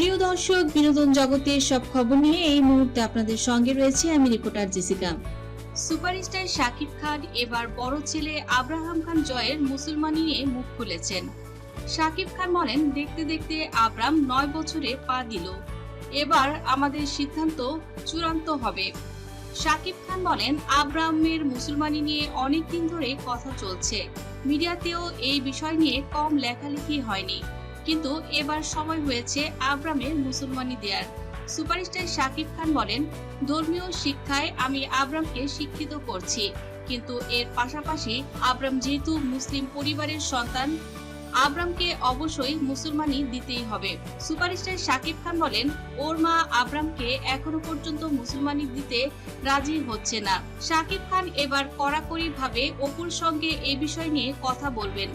প্রিয় দর্শক, বিনোদন জগতের সব খবর নিয়ে এই মুহূর্তে আপনাদের সঙ্গে রয়েছে আমি reporter Jessica. Superstar Shakib Khan এবার বড় ছেলে আব্রাহাম খান জয়ের মুসলমানি নিয়ে মুখ খুলেছেন। শাকিব খান বলেন, দেখতে দেখতে আব্রাম নয় বছরে পা দিল। এবার আমাদের সিদ্ধান্ত চূড়ান্ত হবে। শাকিব খান বলেন, আব্রাহামের মুসলমানি নিয়ে অনেক দিন ধরে কথা চলছে। মিডিয়াতেও এই বিষয় নিয়ে কম লেখালেখি হয়নি। কিন্তু এবার সময় হয়েছে আব্রামের মুসলমানি দেয়ার। সুপারস্টার শাকিব খান বলেন, ধর্মীয় শিক্ষায় আমি আব্রামকে শিক্ষিত করছি, কিন্তু এর পাশাপাশি আব্রাম যেহেতু মুসলিম পরিবারের সন্তান, আব্রামকে অবশ্যই মুসলমানি দিতেই হবে। সুপারস্টার শাকিব খান বলেন, ওর মা আব্রামকে এখনও পর্যন্ত মুসলমানি দিতে রাজি হচ্ছে না। শাকিব খান এবার কড়াকড়ি ভাবে অপুর সঙ্গে এ বিষয় নিয়ে কথা বলবেন।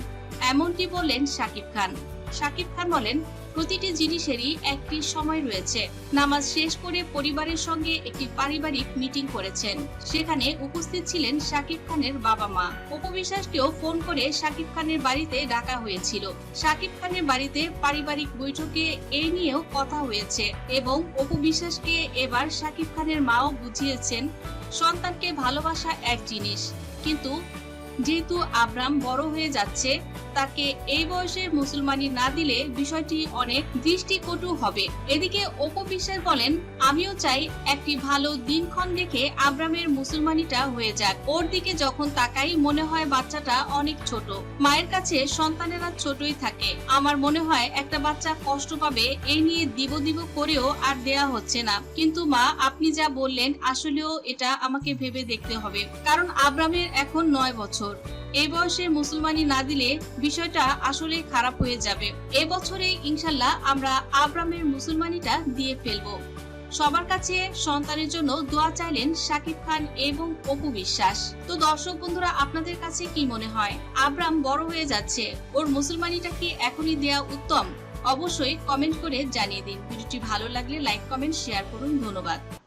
এমনটি বললেন শাকিব খান। শাকিব খান বলেন, প্রতিটি জিনিসেরই একটি সময় রয়েছে। নামাজ শেষ করে পরিবারের সঙ্গে একটি পারিবারিক মিটিং করেছেন। সেখানে উপস্থিত ছিলেন শাকিব খানের বাবা মা। উপবিশ্বাসকেও ফোন করে শাকিব খানের বাড়িতে ডাকা হয়েছিল। শাকিব খানের বাড়িতে পারিবারিক বৈঠকে এই নিয়েও কথা হয়েছে এবং উপবিশ্বাসকে এবার শাকিব খানের মাও বুঝিয়েছেন, সন্তানকে ভালোবাসা এক জিনিস। কিন্তু যেহেতু আব্রাম বড় হয়ে যাচ্ছে তাকে এই বয়সে মুসলমানি না দিলে বিষয়টি অনেক দৃষ্টিকটু হবে। এদিকে অপু বিশ্বাস বলেন, আমিও চাই একটি ভালো দিনক্ষণ দেখে আব্রামের মুসলমানিটা হয়ে যাক। ওর দিকে যখন তাকাই, মনে হয় বাচ্চাটা অনেক ছোট। মায়ের কাছে সন্তানেরা ছোটই থাকে। আমার মনে হয় একটা বাচ্চা কষ্ট পাবে, এই নিয়ে দিব দিব করেও আর দেয়া হচ্ছে না। কিন্তু মা, আপনি যা বললেন, আসলেও এটা আমাকে ভেবে দেখতে হবে। কারণ আব্রামের এখন নয় বছর। এই বয়সে মুসলমানি না দিলে বিষয়টা আসলে খারাপ হয়ে যাবে। এবছরে ইনশাল্লাহ আমরা আব্রামের মুসলমানিটা দিয়ে ফেলব। সবার কাছে সন্তানের জন্য দোয়া চাইলেন শাকিব খান এবং অপু বিশ্বাস। তো দর্শক বন্ধুরা, আপনাদের কাছে কি মনে হয়? আব্রাম বড় হয়ে যাচ্ছে, ওর মুসলমানিটা কি এখনই দেয়া উত্তম? অবশ্যই কমেন্ট করে জানিয়ে দিন। ভিডিওটি ভালো লাগলে লাইক, কমেন্ট, শেয়ার করুন। ধন্যবাদ।